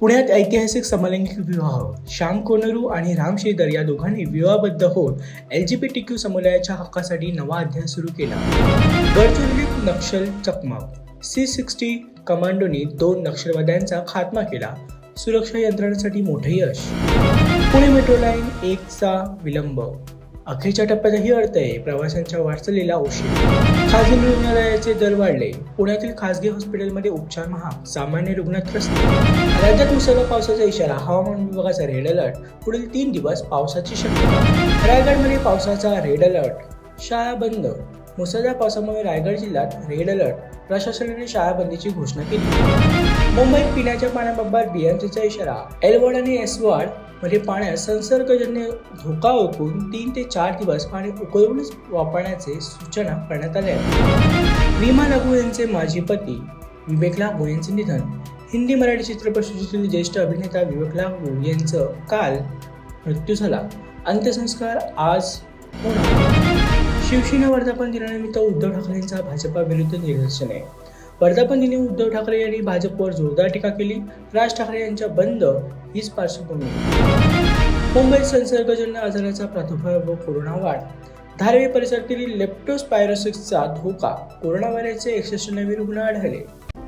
पुण्यात ऐतिहासिक समलैंगिक विवाह श्याम कोनरू आणि राम शेदर या दोघांनी विवाहबद्ध होऊन L G B T Q समुदायाच्या हक्कासाठी नवा अध्याय सुरू केला. गडचिरोलीत नक्षल चकमक. सी सिक्स्टी कमांडोनी दोन नक्षलवाद्यांचा खात्मा केला. सुरक्षा यंत्रणांसाठी मोठे यश. पुणे मेट्रो लाईन एकचा विलंब. अखेरच्या टप्प्यातही अडतय प्रवाशांच्या वाटचालीला उशीर. खाजगी रुग्णालयाचे दर वाढले. पुण्यातील खासगी हॉस्पिटलमध्ये उपचार महाग सामान्य रुग्णात त्रस्त. राज्यात मुसळधार पावसाचा इशारा हवामान विभागाचा रेड अलर्ट पुढील तीन दिवस पावसाची शक्यता. रायगडमध्ये पावसाचा रेड अलर्ट शाळा बंद. मुसळधार पावसामुळे रायगड जिल्ह्यात रेड अलर्ट प्रशासनाने शाळा बंदीची घोषणा केली. मुंबईत पिण्याच्या पाण्याबाबत बीएमसीचा इशारा. एलवॉर्ड आणि एसवॉर्डमध्ये पाण्यात संसर्गजन्य धोका ओळखून तीन ते चार दिवस पाणी उकळूनच वापरण्याचे सूचना करण्यात आल्या. आहेत रीमा लागू यांचे माजी पती विवेक लागू यांचे निधन. हिंदी मराठी चित्रपटसृष्टीतील ज्येष्ठ अभिनेता विवेक लागू यांचं काल मृत्यू झाला. अंत्यसंस्कार आज होणार. शिवसेना वर्धापन दिनानिमित्त उद्धव ठाकरेंचा भाजपा विरुद्ध निदर्शने वर्धापन दिनी उद्धव ठाकरे यांनी भाजपवर जोरदार टीका केली. राज ठाकरे यांच्या बंद हीच पार्श्वभूमी. मुंबईत संसर्गजन्य आजाराचा प्रादुर्भाव व कोरोना वाढ. धारावी परिसरातील लेप्टोस्पायरोसिसचा धोका. कोरोना व्हायरसचे एकसष्ट नवीन रुग्ण आढळले.